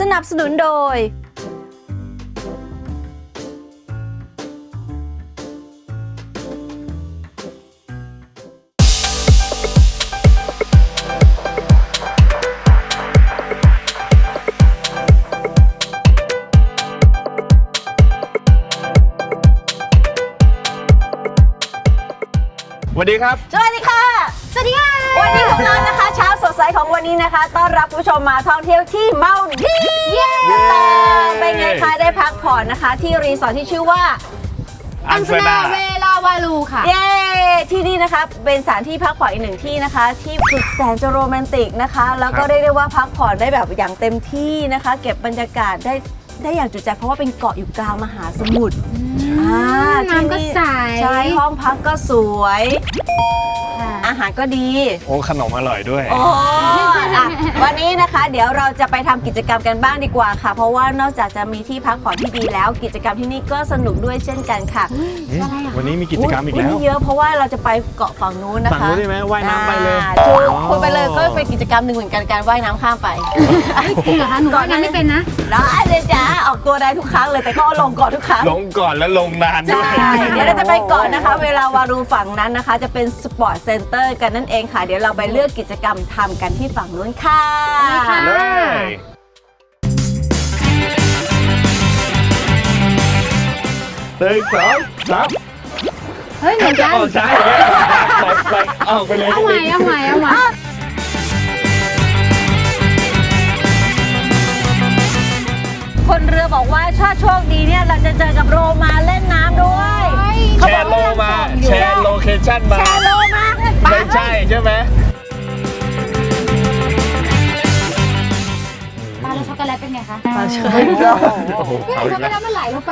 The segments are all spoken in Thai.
สนับสนุนโดย สวัสดีครับ สวัสดีค่ะ สวัสดีค่ะ วันนี้ของเรานะคะ เช้าสดใสของวันนี้นะคะ ต้อนรับผู้ชมมาท่องเที่ยวที่เมาดีฟเย้เป็นไงคะได้พักผ่อนนะคะ ที่รีสอร์ทที่ชื่อว่า อันเซนาเวลาวาลูค่ะ เย้ ที่นี่นะคะเป็นสถานที่พักผ่อนอีกหนึ่งที่นะคะ ที่สุดแสนจะโรแมนติกนะคะ แล้วก็เรียกได้ว่าพักผ่อนได้แบบอย่างเต็มที่นะคะ เก็บบรรยากาศได้ ได้อย่างจุใจเพราะว่าเป็นเกาะอยู่กลางมหาสมุทรอ่าน้ำก็ที่ใสใช่ห้องพักก็สวยค่ะอาหารก็ดี โอ้ขนมอร่อยด้วย โอ้อะวันนี้นะคะเดี๋ยวเราจะไปทำกิจกรรมกันบ้างดีกว่าค่ะ เพราะว่านอกจากจะมีที่พักผ่อนที่ดีแล้ว กิจกรรมที่นี่ก็สนุกด้วยเช่นกันค่ะอะไรอะวันนี้มีกิจกรรมอีกยแล้วนี่เยอะเพราะว่าเราจะไปเกาะฝั่งนู้นนะคะฝั่งนู้นได้ไหมว่ายน้ำไปเลยอ่าถูกอ๋อคุณไปเลยก็เป็นกิจกรรมหนึ่งเหมือนกันการว่ายน้ำข้ามไปจริงเหรอคะหนูว่ายน้ำไม่เป็นนะได้เลยจ้าออกตัวได้ทุกครั้งเลยแต่ก็เอาลงเกาะทุกครั้ง ลงก่อนแล้วลงนานด้วย ใช่เดี๋ยวเราจะไปเกาะนะคะ เวลาวารูฝั่งนั้นนะคะ จะเป็นสปอร์ตเซ็นเตอร์กันนั่นเองค่ะ เดี๋ยวเราไปเลือกกิจกรรมทำกันที่ฝั่งนู้นค่ะไปค่ะเลย หนึ่งสองสามเฮ้ยเหมือนกันออกซ้ายไปไปออกไปเลยเอาใหม่เอาใหม่เอาใหม่ คนเรือบอกว่าถ้าโชคดีเนี่ยเราจะเจอกับโรมาเล่นน้ำด้วยแชร์โลมา แชร์โลเคชั่นมา แชร์โลมาไม่ใช่ใช่ไหมปลาแล้วช็อกโกแลตเป็นไงคะโอ้โหพี่เอาช็อีอกกโกแล้วแลตมันไหลลงไป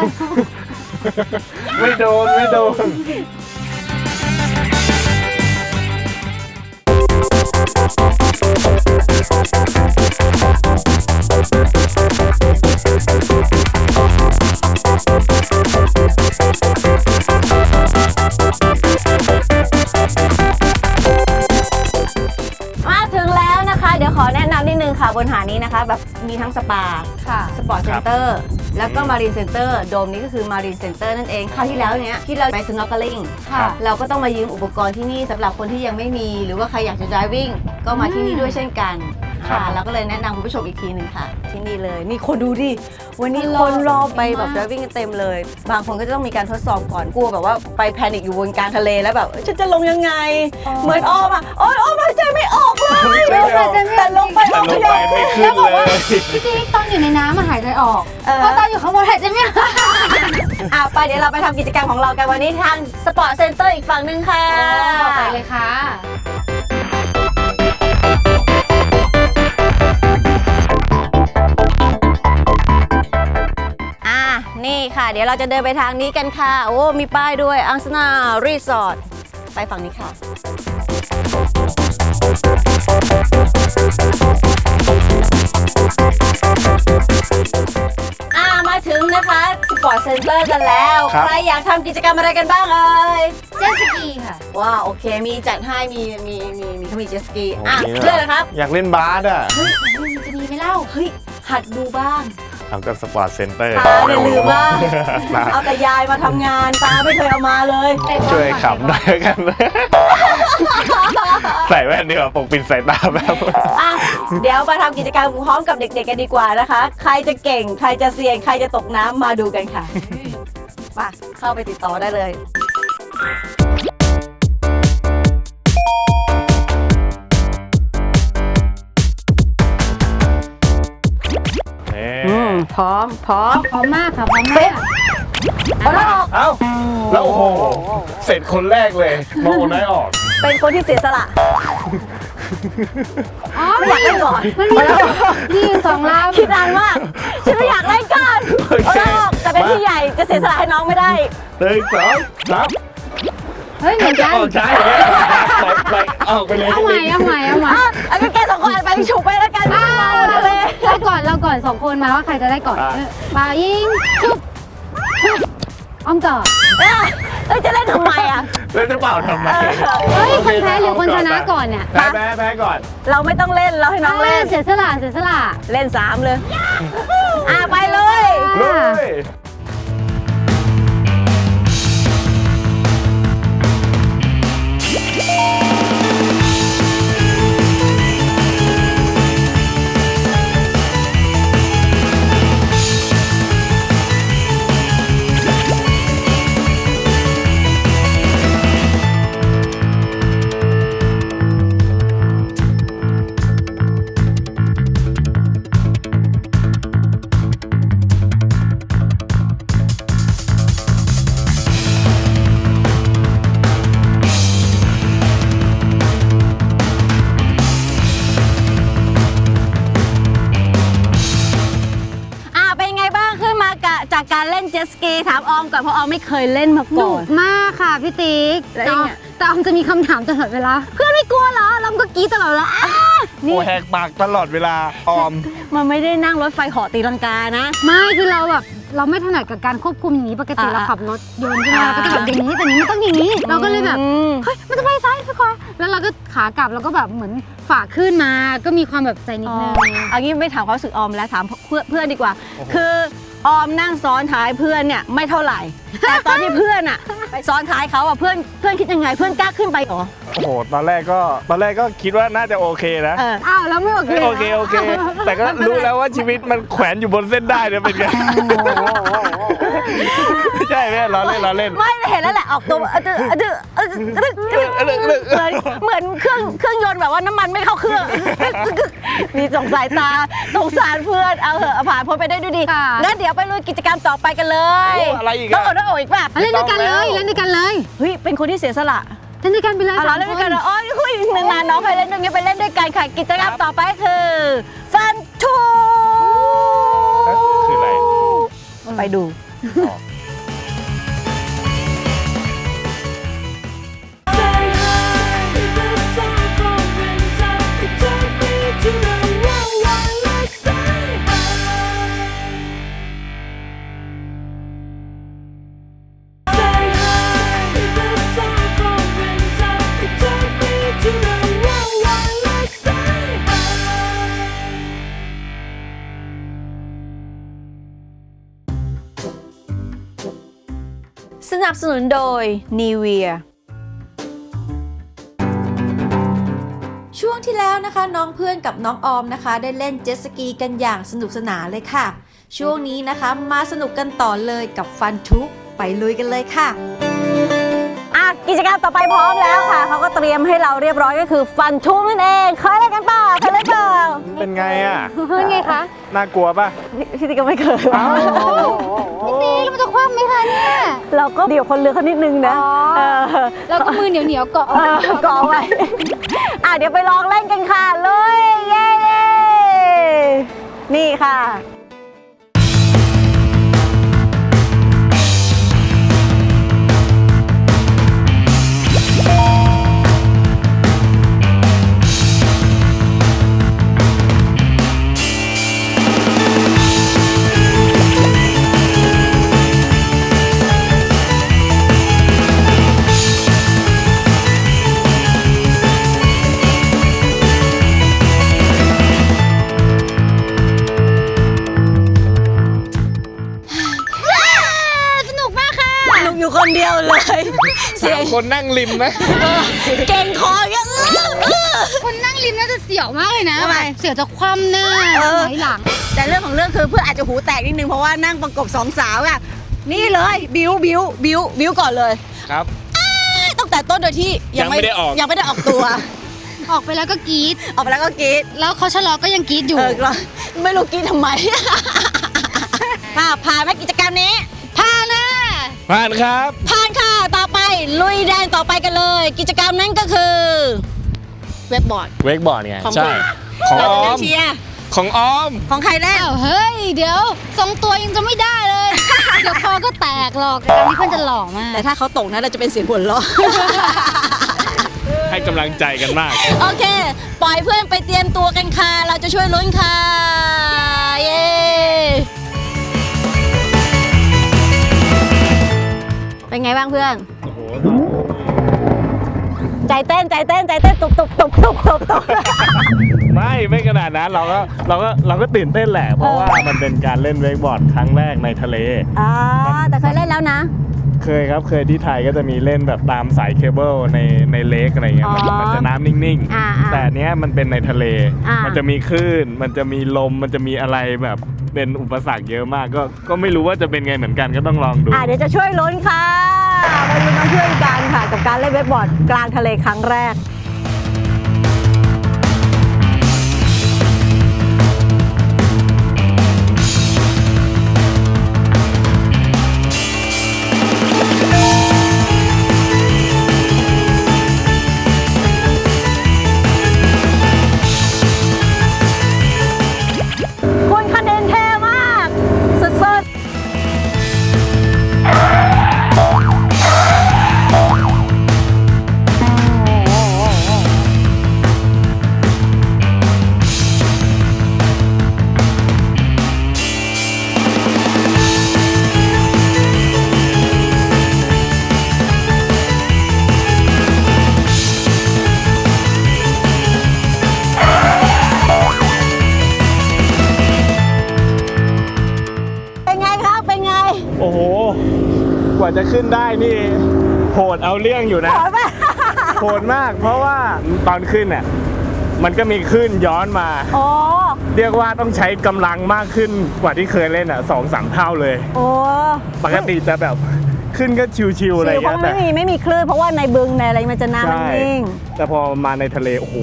ไม่โดน ไม่โดนมา เดี๋ยวขอแนะนำนิดนึงค่ะบนหาดนี้นะคะ แบบมีทั้งสปา ค่ะ สปอร์ตเซ็นเตอร์ แล้วก็มารีนเซ็นเตอร์โดมนี้ก็คือมารีนเซ็นเตอร์นั่นเองคราวที่แล้วเนี้ยที่เราไปสโนว์ l ลิงค่ะเราก็ต้องมายืมอุปกรณ์ที่นี่สำหรับคนที่ยังไม่มี หรือว่าใครอยากจะ driving ก็มาที่นี่ด้วยเช่นกันค่ะค่ะเราก็เลยแนะนำคุณผู้ชมอีกทีหนึ่งค่ะ ที่นี่เลยนี่คนดูดิวันนี้คนครอนรอไปแบบเยอะมาก driving กันเต็มเลย บางคนก็จะต้องมีการทดสอบก่อนกลัวแบบว่าไปแพนิคอยู่บนกลางทะเลแล้วแบบเอ้ยฉันจะลงยังไง เหมือนอ้อมอะโอ้ยอ้อมหายใจไม่ออกเลยไม่ออก แต่ลงไปแต่อ้อมลไม่งได้ไปไม่ขึ้แล้นวบอกเลว่ายพี่จิ๊กตอนอยู่ในน้ำมาหายใจออก เออ เพราะตอนอยู่ข้างบนหายใจไม่ออกอะไปเดี๋ยวเราไปทำกิจกรรมของเรากันวันนี้ทางสปอร์ตเซ็นเตอร์อีกฝั่งหนึ่งค่ะ ไปเลยค่ะ อะนี่ค่ะ เดี๋ยวเราจะเดินไปทางนี้กันค่ะ โอ้ มีป้ายด้วยอังสนารีสอร์ทไปฝั่งนี้ค่ะอะ นะคะสปอร์ตเซ็นเตอร์กันแล้ว ครับ ใครอยากทำกิจกรรมอะไรกันบ้างเอ่ย เจ็ตสกีค่ะ ว้าวโอเค มีจัดให้มีมีมีมีเขามีเจตสกี อะโอเคเพื่อนนะครับ อยากเล่นบาสอะมันจะมีไหมเล่า เฮ้ย หัดดูบ้าง ทำกับสปอร์ตเซ็นเตอร์ตาเนี่ยลืมว่าตาเอาแต่ยายมาทำงานตาไม่เคยเอามาเลยช่วยขำได้กัน ใส่แว่นดีกว่าปกปิดสายตาแบบอะเดี๋ยวมาทำกิจกรรมพร้อมกับเด็กๆกันดีกว่านะคะ ใครจะเก่ง ใครจะเซียน ใครจะตกน้ำมาดูกันค่ะมาเข้าไปติดต่อได้เลย พร้อม พร้อม พร้อมมากค่ะพร้อมมากเอาแล้วออกเอ้าแล้วโอ้โหเสร็จคนแรกเลยมองคนไหนออก เป็นคนที่เสียสละอ๋อไม่อยากเล่นก่อนมันมีนี่สองลำคิดนานมากฉันไม่อยากเล่นก่อนโอเคเอาแล้วออกแต่เป็นพี่ใหญ่จะเสียสละให้น้องไม่ได้หนึ่งสองสามเฮ้ยเหมือนจะกันออกใช่ไหมไปไปออกไปเลยเอาใหม่เอาใหม่เอาใหม่อะเอาก็แกสองคนไปฉุกไปแล้วกันอ่ามาหมดเลย เราก่อนเราก่อนสองคนมาว่าใครจะได้ก่อนเออปายิงชุบชุบอ้อมก่อนเอ้ยเอ้ยจะเล่นทำไมอะ แล้วจะเปล่าทำไมเฮ้ยคนแพ้หรือคนชนะก่อนเนี่ยแพ้แพ้แพ้ก่อน เราไม่ต้องเล่น เราให้น้องเล่น เสียสละเสียสละ เล่นสามเลย อะไปเลยเลอะย เล่นเจ็ตสกีถามออมก่อนเพราะออมไม่เคยเล่นมาหนุก่อนกมากค่ะพี่ติ๊กแล้วแต่ยังไง แต่ออมจะมีคำถามตลอดเวลา เพื่อนไม่กลัวเหรอเราก็กรีดตลอดเวลาอ้าโอ้แหกปากตลอดเวลาออม มันไม่ได้นั่งรถไฟเหาะตีลังกานะ ไม่คือเราแบบเราไม่ถนัดกับการควบคุมอย่างนี้ปกติอ่าเราขับรถยนต์ใช่ไหมอ่า เราก็จะแบบอย่างนี้แต่นี้ไม่ต้องอย่างนี้ เราก็เลยแบบ อืม เฮ้ย มันจะไปซ้ายไปขวาแล้วเราก็ขากลับเราก็แบบเหมือนฝ่าขึ้นมา ก็มีความแบบใจนิดนึง เอางี้ไม่ถามความรู้สึกออมแล้วถามเพื่อนเพื่อนดีกว่าคือ ออมนั่งซ้อนท้ายเพื่อนเนี่ยไม่เท่าไหร่ แต่ตอนที่เพื่อนอะไปซ้อนท้ายเขาอะเพื่อนเพื่อนคิดยังไงเพื่อนกล้าขึ้นไปเหรอโอ้โหตอนแรกก็ตอนแรกก็คิดว่าน่าจะโอเคนะเออ อ้าวแล้วไม่โอเคโอเคโอเค แต่ก็รู้แล้วว่าชีวิตมันแขวนอยู่บนเส้นได้เนี่ยเป็นไงใช่ไหมล้อเล่นล้อเล่น ไม่เห็นแล้วแหละออกตัวเออเออเออเออเออเออเหมือนเหมือนเครื่องเครื่องยนต์แบบว่าน้ำมันไม่เข้าเครื่องมีสงสายตาส งสารเพื่อนเอาเหอะเอาผ่านพ้นไปได้ด้วยดีค่ะงั้นเดี๋ยวไปลุยกิจกรรมต่อไปกันเลยโอ้อะไรอีกอะ ต้องอดต้องอดอีกป่ะเล่นด้วยกันเลยเล่นด้วยกันเลยเฮ้ยเป็นคนที่เสียสละเล่นด้วยกันไปเลยเอาล่ะสามเล่นคด้วยกันนเหรออ๋อคุยนานๆน้องเคยเล่นด้วยงั้นไปเล่นด้วยกันค่ะกิจกรรมต่อไปคือฟันทูคืออะไร ไปดู Say สนับสนุนโดย n ีเวียช่วงที่แล้วนะคะน้องเพื่อนกับน้องออมนะคะ ได้เล่นเจ็ตสกีกันอย่างสนุกสนานเลยค่ะ ช่วงนี้นะคะมาสนุกกันต่อเลยกับฟันทุกไปลุยกันเลยค่ะ กิจกรรมต่อไปพร้อมแล้วค่ะเขาก็เตรียมให้เราเรียบร้อยก็คือฟันทุ่งนั่นเองเคยเล่นกันเปล่าเคยเล่นเปล่าเป็นไงอะเฮ้ยไงคะน่ากลัวป่ะพี่พี่ติ๊กก็ไม่เคยนี่เราจะคว่ำไหมคะเนี่ยเราก็เดี๋ยวคนเรือเขานิดนึงนะอ๋อเออเราก็มือเหนียวเหนียวๆเกาะเออกอไว้อะเดี๋ยวไปลองเล่นกันค่ะเลยเย้เย้นี่ค่ะ คนนั่งริมนะ เก่งคอเยอะอื้ออื้อคนนั่งริมน่าจะเสียวมากเลยนะทำไม เสียวจะคว่ำหน้าเออไหลหลัง แต่เรื่องของเรื่องคือเพื่อนอาจจะหูแตกนิดนึงเพราะว่านั่งประกบสองสาวอะนี่เลยบิวบิวบิวบิวก่อนเลยครับอ้าต้นโดยที่ยังไม่ได้ออก ยังไม่ได้ออกตัว ออกไปแล้วก็กรี๊ดออกไปแล้วก็กรีดแล้วเขาชะลอก็ยังกรี๊ดอยู่ เออเราไม่รู้กรีดทำไมค่ะผ่านไหมกิจกรรมนี้ผ่านนะผ่านครับผ่า นค่ะต่อไปลุยแดนต่อไปกันเลย กิจกรรมนั้นก็คือ เว็บบอร์ด เวกบอร์ดไงของใช่ใครของเราอจะอได้มเชียร์ของออม ของใครแรกอ้าวเฮ้ย เดี๋ยวทรงตัวยังจะไม่ได้เลย เดี๋ยวคอก็แตกหรอกแต่การที่เพื่อนจะหล่อมาก แต่ถ้าเขาตกนะเราจะเป็นเสียงหัวเราะ ให้กำลังใจกันมาก โอเค ปล่อยเพื่อนไปเตรียมตัวกันค่ะ เราจะช่วยลุ้นค่ะ เย้ เป็นไงบ้างเพื่อน โอ้โหใจเต้นใจเต้นใจเต้นตุบตุบตุบตุบตุบตุบ ไม่ไม่ขนาดนั้นเราก็เราก็เราก็ตื่นเต้นแหละ เพราะว่ามันเป็นการเล่นเวกบอร์ดครั้งแรกในทะเลอ่าแต่เคยเล่นแล้วนะ เคยครับเคยที่ไทยก็จะมีเล่นแบบตามสายเคเบิลในในเลกอะไรเงี้ยมันอ๋อมันจะน้ำนิ่งอ่าๆแต่อันเนี้ยมันเป็นในทะเล อ่ามั มันจะมีคลื่น มันจะมีลมมันจะมีอะไรแบบเป็นอุปสรรคเยอะมาก ก็ก็ไม่รู้ว่าจะเป็นไงเหมือนกันก็ต้องลองดู อ่าเดี๋ยวจะช่วยลุ้นค่ะมาดูมาช่วยกันค่ะ กับการเล่นเว็บบอร์ดกลางทะเลครั้งแรก จะขึ้นได้นี่โหดเอาเรื่องอยู่นะ ขอแบบโหดมากเพราะว่าตอนขึ้นเนี่ยมันก็มีขึ้นย้อนมา โอ้เรียกว่าต้องใช้กำลังมากขึ้นกว่าที่เคยเล่นอะสองสามเท่าเลย โอ้ปกติจะแบบขึ้นก็ชิวๆอะไรชิลเพเงี้ราะยไม่มีไม่มีคลื่นเพราะว่าในบึงในอะไรมันจะน้ำมันใช่นิ่ง แต่พอมาในทะเลโอ้โห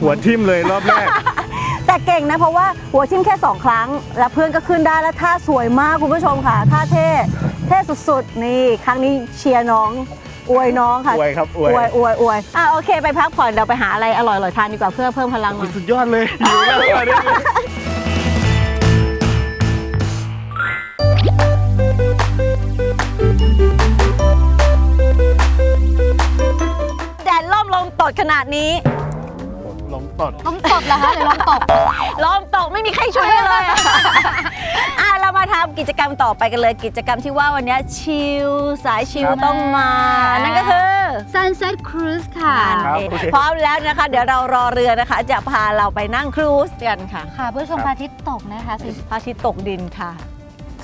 หัวทิ่มเลยรอบแรก แต่เก่งนะเพราะว่าหัวชิมแค่ 2 ครั้ง แล้วเพื่อนก็ขึ้นได้แล้วท่าสวยมากคุณผู้ชมค่ะท่าเท่ เท่สุดๆ นี่ ครั้งนี้เชียร์น้อง อวยน้องค่ะ อวยครับอวย อวยอวยอวยอะโอเค ไปพักผ่อนเดี๋ยวไปหาอะไรอร่อยๆทานดีกว่าเพื่อเพิ่มพลังหน่อย สุดยอดเลยอยู่แล้วตอนนี้แดดล่มลมตดขนาดนี้ลงตดต้องตบเหรอคะหรือลองตบ ลมตกไม่มีใครช่วยเลยอะ อะเรา มาทำกิจกรรมต่อไปกันเลย กิจกรรมที่ว่าวันนี้ชิลสายชิลครับต้องมา นั่นก็คือ Sunset Cruise ค่ะ ครับนี่โอเค พร้อมแล้วนะคะ เดี๋ยวเรารอเรือนะคะ จะพาเราไปนั่งครูซกันค่ะค่ะเพื่อชมพระอาทิตย์ตกนะคะสิพระอาทิตย์ตกดินค่ะ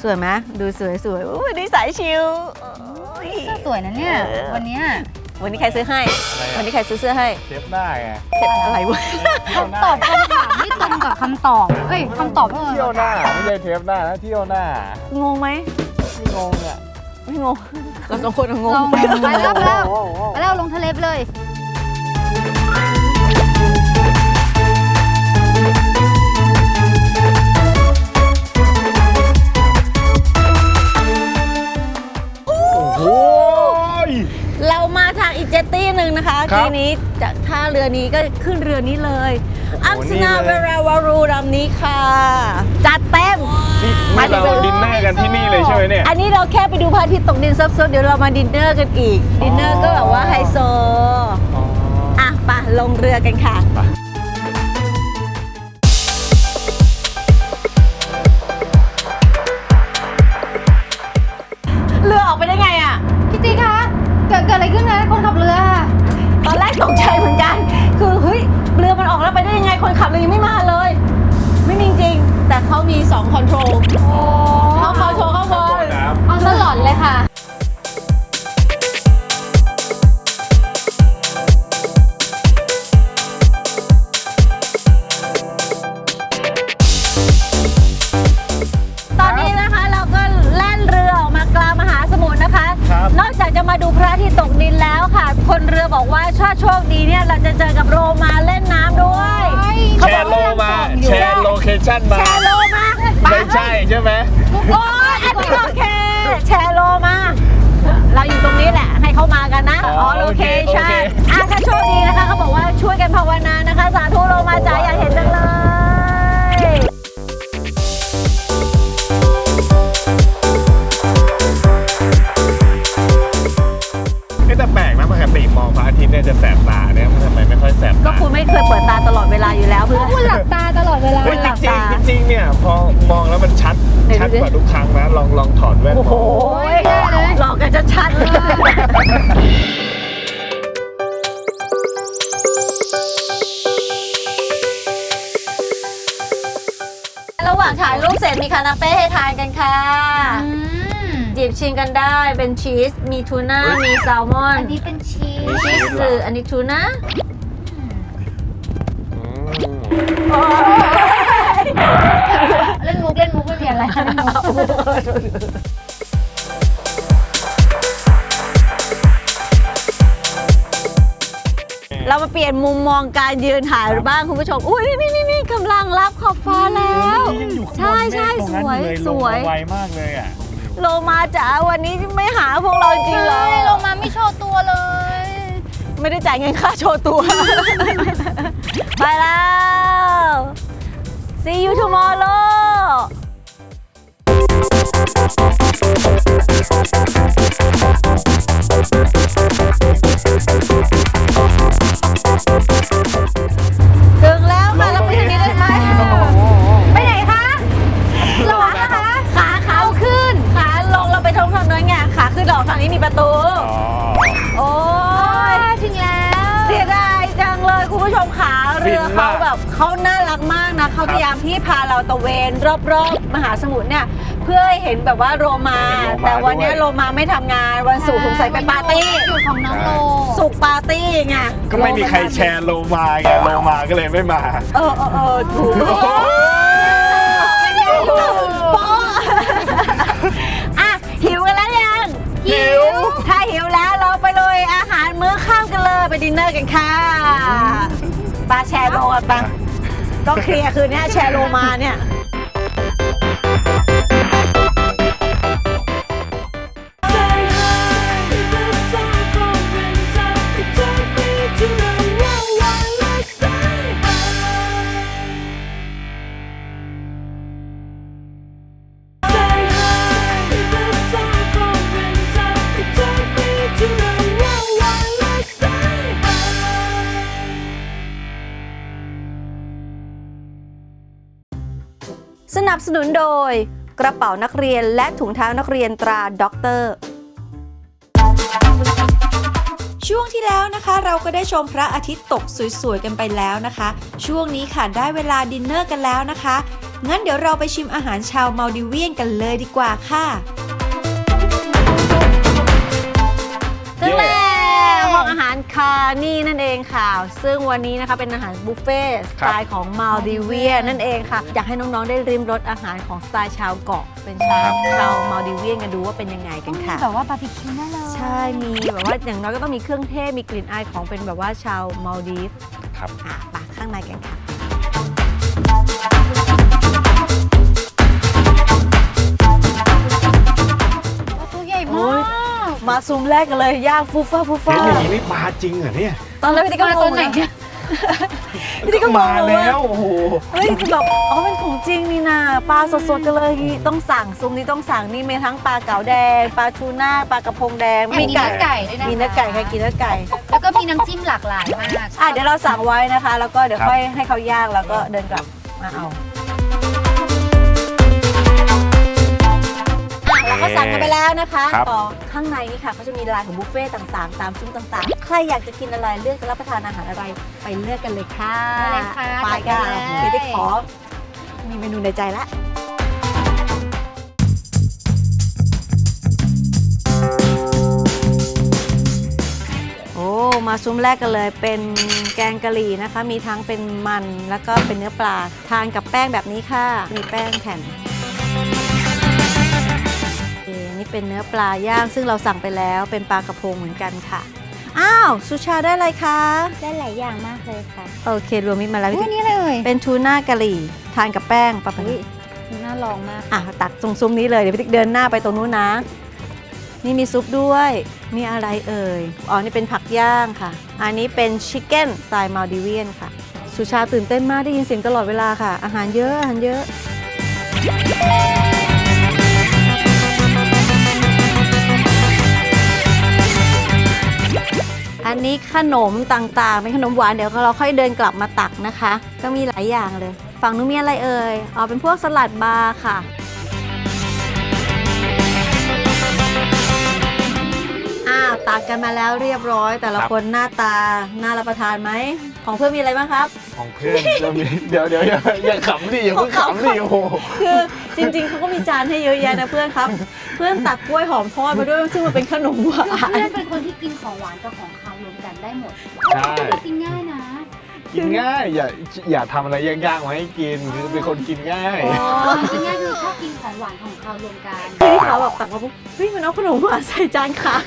สวยไหมดูสวยสวยอุ้ยนี่สายชิลโอ้ยเสื้อสวยนะเนี่ยวันเนี้ยวันนี้ใครซื้อให้ อะไรอะ วันนี้ใครซื้อเสื้อให้เชฟหน้าไงเข็ดอะไรวะ ตอบคำถามไม่ตรงกับคำตอบ เอ้ยคำตอบเออเที่ยวหน้าไม่ใช่เทปหน้านะเที่ยวหน้างงไหมไม่งงอะไม่งงเราสองคนงลองงไปแล้วไปแล้วไปแล้วลงทะเลไปเลยโอ้ยเรามาทางอีกเจตตี้หนึ่งนะคะครับทีนี้จากท่าเรือนี้ก็ขึ้นเรือนี้เลย โอ้โหอัมสนานี่เวเลยราวารูลำนี้ค่ะ จัดเต็มนี่นี่เราดินเนอร์กันที่นี่เลยใช่ไหมเนี่ย อันนี้เราแค่ไปดูพระอาทิตย์ตกดินซับๆเดี๋ยวเรามาดินเนอร์กันอีก ดินเนอร์ก็แบบว่าไฮโซอ๋ออะไปะลงเรือกันค่ะ สาธุโลมาจ๋าอยากเห็นจังเลยเอ๊ะแต่แปลกนะปกติมองพระอาทิตย์เนี่ยจะแสบตาเนี่ยมันทำไมไม่ค่อยแสบก็ตาคุณไม่เคยเปิดตาตลอดเวลาอยู่แล้วเพื่อนคุณหลับตาตลอดเวลา เฮ้ยหลับจริงตาๆจริงๆเนี่ยพอมองแล้วมันชัดไหนดูชัดดิกว่าทุกครั้งนะลองลองถอดแว่นโอ้มโหองหลอกกันจะชัดเเสร็จมีคานาเป้ให้ทานกันค่ะอืมหยิบชิมกันได้เป็นชีส มีทูน่า มีแซลมอนอันนี้เป็นชีสชีสคืออันนี้ทูน่าอืมเล่นมุกเล่นมุกไม่มีอะไรเล่นมุกเรามาเปลี่ยนมุมมองการยืนถ่ายบ้างคุณผู้ชม อุ้ยนี่นี่ นี่กำลังรับขอบฟ้าแล้วยังอยู่ข้างบนใช่ใช่เมฆตรงสนั้นวยอเลสวยลงมาไวมากเลยอะโลมาจ๋าวันนี้ไม่หาพวกเราจริงเหรอใช่ลงมาไม่โชว์ตัวเลย ไม่ได้จ่ายเงินค่าโชว์ตัว ไปแล้ว see you tomorrow รอบๆมหาสมุทรเนี่ยเพื่อให้เห็นแบบว่าโรมาแต่วันนี้โรมาไม่ทำงานวันศุกร์สงสัยไปปาร์ตี้อยู่ของน้องโลสุกร์ปาร์ตี้ไงก็ไม่มีใครแชร์โลมาไงโลมาก็เลยไม่มา เออเออเออถูก โป๊ะอะหิวกันแล้วยังหิว ถ้าหิวแล้วเราไปเลยอาหารมื้อข้ามกันเลยไปดินเนอร์กันค่ะปลาแชร์โลกันปะต้องเคลียร์คืนนี้แชร์โลมาเนี่ย สนุนโดย กระเป๋านักเรียนและถุงเท้านักเรียนตราด็อกเตอร์ ช่วงที่แล้วนะคะ เราก็ได้ชมพระอาทิตย์ตกสวยๆกันไปแล้วนะคะ ช่วงนี้ค่ะได้เวลาดินเนอร์กันแล้วนะคะ งั้นเดี๋ยวเราไปชิมอาหารชาวมาลดิเวียนกันเลยดีกว่าค่ะ ซึ่งวันนี้นะคะเป็นอาหารบุฟเฟ่ต์สไตล์ของมาลดิเวียนั่นเองค่ะ อยากให้น้องๆได้ริมรสอาหารของสไตล์ชาวเกาะ เป็นชาวชาวมาลดิเวียนกันดูว่าเป็นยังไงกันค่ะ แบบว่าบาร์บีคิวได้เลยใช่มีแบบว่าอย่างน้อยก็ต้องมีเครื่องเทศมีกลิ่นอายของเป็นแบบว่าชาวมาลดีฟครับ อะไปข้างในกันค่ะ ตัวใหญ่โอ้มายกมาซูมแรกกันเลยย่างฟูฟ้าฟูเฮ้ฟ้ายอย่างนี้นี่ปลาจริงเหรอเนี่ย ตอนแรกพี่ติ๊กก็มางตัวงไหนนะเนี่ยพี่ติ๊กก็งมางเลยแล้วโอ้โหเฮ้ยคือแบบอ๋อเป็นของจริงนี่นะปลาสดๆกันเลยต้องสั่งซุ้มนี้ต้องสั่งนี่มีทั้งปลาเก๋าแดง ปลาทูน่าปลากระพงแดงมีเนื้อไก่ด้วยนะคะมีเนื้อไก่ใครกินเนื้อไก่ แล้วก็มีน้ำจิ้มหลากหลายมากอะเดี๋ยวเราสั่งไว้นะคะ แล้วก็เดี๋ยวครับค่อยให้เขาย่างแล้วก็เดินกลับมาเอา เราก็สั่งกันไปแล้วนะคะครับต่อข้างในนี่ค่ะเขาจะมีลายของบุฟเฟ่ต์ต่างๆ ตามซุ้มต่างๆ ใครอยากจะกินอะไรเลือกจะรับประทานอาหารอะไรไปเลือกกันเลยค่ะไปเลยค่ะไปกันจัดไปเลย เดี๋ยวได้ขอ มีเมนูในใจละโอ้มาซุ้มแรกกันเลยเป็นแกงกะหรี่นะคะ มีทั้งเป็นมันแล้วก็เป็นเนื้อปลาทานกับแป้งแบบนี้ค่ะ มีแป้งแผ่น นี่เป็นเนื้อปลาย่าง ซึ่งเราสั่งไปแล้วเป็นปลากระพงเหมือนกันค่ะ อ้าวสุชาได้อะไรคะ ได้หลายอย่างมากเลยค่ะโอเครวมมิตรมาแล้ว อุ้ยนี่เลย เป็นทูน่ากะหรี่ ทานกับแป้งปะปะอุ้ยน่าลองมาก อะตักตรงซุ้มนี้เลย เดี๋ยวพี่ติ๊กเดินหน้าไปตรงนู้นนะ นี่มีซุปด้วยนี่อะไรเอ่ย อ๋อ นี่เป็นผักย่างค่ะ อันนี้เป็นชิคเก้นสไตล์มาลดิเวียนค่ะ สุชาตื่นเต้นมากได้ยินเสียงตลอดเวลาค่ะ อาหารเยอะอาหารเยอะ อันนี้ขนมต่างๆ เป็นขนมหวานเดี๋ยวเราค่อยเดินกลับมาตักนะคะ ก็มีหลายอย่างเลย ฝั่งนู้นมีอะไรเอ่ย อ๋อเป็นพวกสลัดบาร์ค่ะ อ้าวตักกันมาแล้วเรียบร้อย แต่ละครับ คนหน้าตาน่ารับประทานไหม ของเพื่อนมีอะไรบ้างครับ ของเพื่อนจะมีเดี๋ยวเดี๋ยวอย่าอย่าขำดิอย่าเพิ่งขำดิโอ้โหคือจริงๆเขาก็มีจานให้เยอะแยะนะเพื่อนครับ เพื่อนตักกล้วยหอมทอดมาด้วยซึ่งมันเป็นขนมหวาเพื่อนนเป็นคนที่กินของหวานกับของคาวรวมกันได้หมดใช่ กินง่ายนะ กินง่าย อย่าอย่าทำอะไรยากๆมาให้กินคือเป็นคนกินง่ายกินง่ายคือชอบกินของหวานของคาวรวมกันคือที่เขาแบบตักมาปุ๊บเฮ้ยมันเอาขนมหวานใส่จานค้าง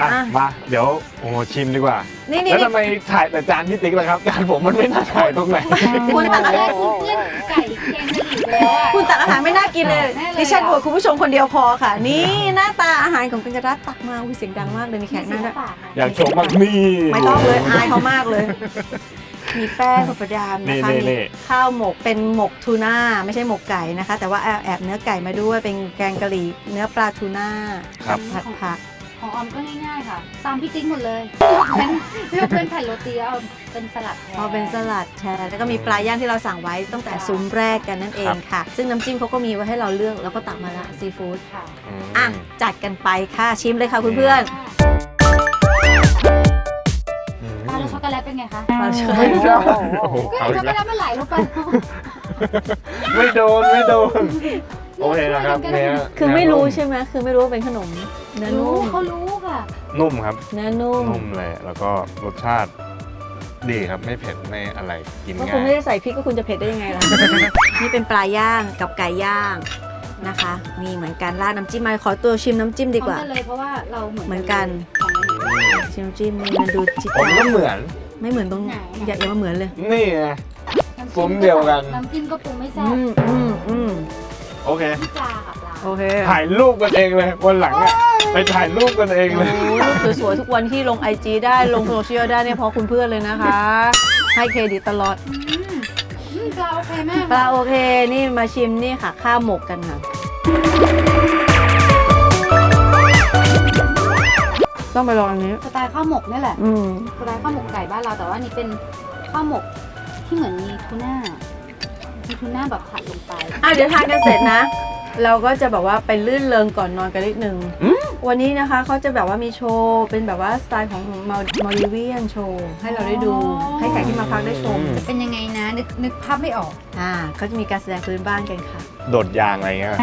อะ อะมา เดี๋ยวโอ้โหชิมดีกว่า นี่นี่ แล้วนี่ทำไมถ่ายแต่จานพี่ติ๊กล่ะครับจานผมมันไม่น่าถ่ายตรงไหน คุณตักอาหารคุณเพื่อนไก่แกงกะหรี่ไปแล้วอะ คุณตักอาหารไม่น่ากินเลยแน่เลย ดิฉันอะบวชคุณผู้ชมคนเดียวพอค่ะ นี่หน้าตาอาหารของกัญจรัตน์ตักมาอุ้ยเสียงดังมากเลยมีแขกนั่งด้วย อยากโชว์มากนี่ไม่ต้องเลยอายเขามากเลย มีแป้งประดามนะคะนี่มีนี่ข้าวหมกเป็นหมกทูน่าไม่ใช่หมกไก่นะคะ แต่ว่าแอบแอบเนื้อไก่มาด้วยเป็นแกงกะหรี่เนื้อปลาทูน่าครับ ผัดผักของออมก็ง่ายๆค่ะ ตามพี่ติ๊กหมดเลยเป็นเลือกเป็นแผ่นโรตีเอาเป็นสลัดแทนพอเป็นสลัดแทนแล้วก็มีปลาย่างที่เราสั่งไว้ตั้งแต่ซุ้มแรกกันนั่นเองค่ะ ซึ่งน้ำจิ้มเขาก็มีไว้ให้เราเลือกแล้วก็ตักมาละซีฟู้ดค่ะมอะจัดกันไปค่ะชิมเลยค่ะคุณเพื่อน แล้วช็อกโกแลตเป็นไงคะปลาเชยไม่ใช่โอ้โหก็เอาเห็นอีช็อกกโกแล้วแลตมันไหลลงไปไม่โดนไม่โดนโอเคนะครับเนื้อคือไม่รู้เนื้ใช่ไหมคือไม่รู้ว่าเป็นขนมเนื้อรู้นุ่มเขารู้ค่ะ นุ่มครับ เนื้อนุ่มนุ่มเลยแล้วก็รสชาติดีครับไม่เผ็ดไม่อะไรกินก็ง่าคุณไม่ยได้ใส่พริกก็คุณจะเผ็ดได้ยังไงล่ะ นี่เป็นปลาย่างกับไก่ย่างนะคะ มีเหมือนกันราดน้ำจิ้มมาขอตัวชิมน้ำจิ้มดีกว่า พร้อมนเลยเพราะว่าเราเหมือนเหมือนกัน ข องเราเหมือนกันชิมน้ำจิ้มมันดูจิตผมก็เหมือน ไม่เหมือนตรงไหน อย่าอย่ามาเหมือนเลย นี่ไงน้ำซุ้จิ้มเดียวกัน น้ำจิ้มก็ปรุงไม่แซ่อืบมอืมอืมโอเคที่ปลากับปลาโอเคถ่ายรูปกันเองเลยวันหลังอะไปถ่ายรูปกันเองเลยโอ้รูปสวยๆทุกวันที่ลงไอจีได้ลงโซเชียลได้เนี่ยเพราะคุณเพื่อนเลยนะคะ ให้เครดิตตลอดอืมอืมปลาโอเคมากปลาโอเคนี่มาชิมนี่ค่ะ ข้าวหมกกันค่ะ ต้องไปลองอันนี้ สไตล์ข้าวหมกนี่แหละอืมสไตล์ข้าวหมกไก่บ้านเราแต่ว่านี่เป็นข้าวหมกที่เหมือนมีทูน่ามีทูน่าแบบผัดลงไป อะเดี๋ยวทานกันเสร็จนะ เราก็จะแบบว่าไปลื่นเริงก่อนนอนกันนิดนึง วันนี้นะคะเขาจะแบบว่ามีโชว์ เป็นแบบว่าสไตล์ของมาลดิเวียนโชว์ให้เราได้ดูอ๋อให้แขกที่มาพักได้ชมอืมเป็นยังไงนะ นึกนึกภาพไม่ออกอ่าเขาจะมีการแสดงพื้นบ้านกันค่ะ โดดยางอะไรเงี้ย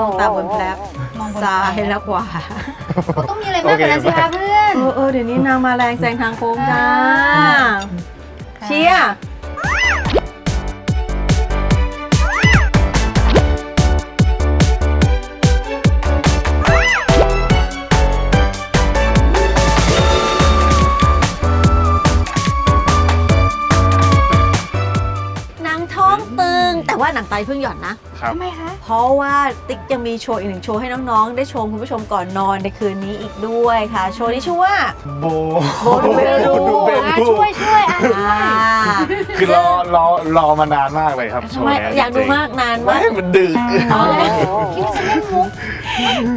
มองตาบนแผลบมองบนซ้ายและขวาก็ต้องมีอะไรมากกว่านั้นสิคะเพื่อน เออเออเดี๋ยวนี้นางมาแรงแซงทางโค้งจ้าเชียร์ ว่าหนังไตเพิ่งหย่อนนะ ครับ ทำไมคะ เพราะว่าติ๊กยังมีโชว์อีกหนึ่งโชว์ให้น้องๆ ได้ชมคุณผู้ชมก่อนนอนในคืนนี้อีกด้วยค่ะ โชว์นี้ชื่อว่า โบโบดูเบรูดูเบอะรูช่วยช่วยอะอ่าคือรอรอรอมานานมากเลยครับโชทำว์ไมเนี้อยากดูมากนานไม่มากให้มันดึกอ๋อคิดว่าจะเล่นมุก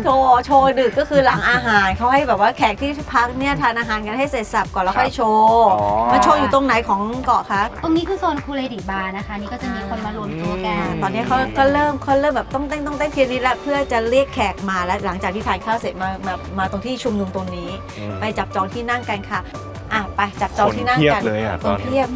โชว์โชว์ดึกก็คือหลังอาหารเขาให้แบบว่าแขกที่พักเนี่ยทานอาหารกันให้เสร็จสับก่อนแล้วค่อยโชว์อ๋อ มันโชว์อยู่ตรงไหนของเกาะคะ ตรงนี้คือโซนคูเลดิบาร์นะคะ นี่ก็จะมีคนมารวมตัวกัอ่าน ตอนนี้เขาก็เริ่มเขาเริ่มแบบต้องเต้นต้องเต้นเทียนนี้แล้วเพื่อจะเรียกแขกมาแล้วหลังจากที่ทานข้าวเสร็จมามามาตรงที่ชุมนุมตรงนี้อืมไปจับจองที่นั่งกันค่ะ อะไปจับจองที่นั่งคนเพียบกันเลยอะคตอนนนี้เพียบ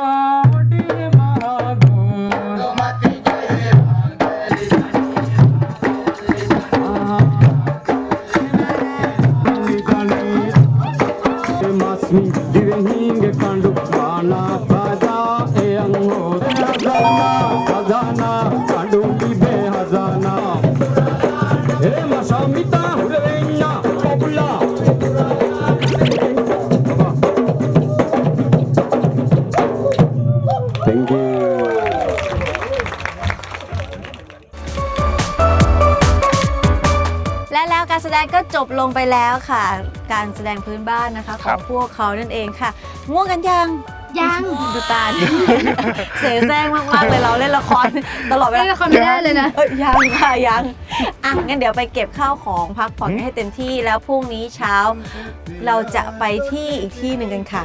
Bye. การแสดงก็จบลงไปแล้วค่ะ การแสดงพื้นบ้านนะคะขครัอบ งพวกเขานั่นเองค่ะ ง่วงกันยังยัง ดูตาดิเสียแซงมากๆเลยเราเล่นละครตลอดเวเล่ลานละครไม่ได้เลยนะ เอ้ยยังค่ะยังอะงั้นเดี๋ยวไปเก็บข้าวของพักผ่อนให้เต็มที่แล้วพรุ่งนี้เช้า เราจะไปที่อีกที่หนึ่งกันค่ะ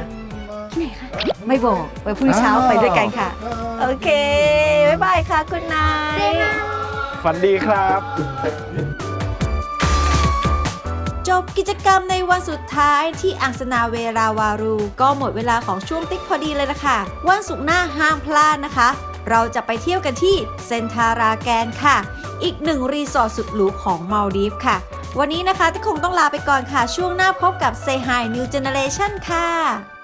ที่ไหนคะ ไม่บอกไปพรุ่งนี้เช้าไปด้วยกันค่ะ โอเค บ๊ายบายค่ะ คุณนาย ฝันดีครับ จบกิจกรรมในวันสุดท้ายที่อังสนาเวราวารู ก็หมดเวลาของช่วงติ๊กพอดีเลยละค่ะ วันศุกร์หน้าห้ามพลาดนะคะ เราจะไปเที่ยวกันที่เซนทาราแกนค่ะ อีกหนึ่งรีสอร์ทสุดหรูของมาลดีฟค่ะ วันนี้นะคะที่คงต้องลาไปก่อนค่ะ ช่วงหน้าพบกับ Say Hi New Generation ค่ะ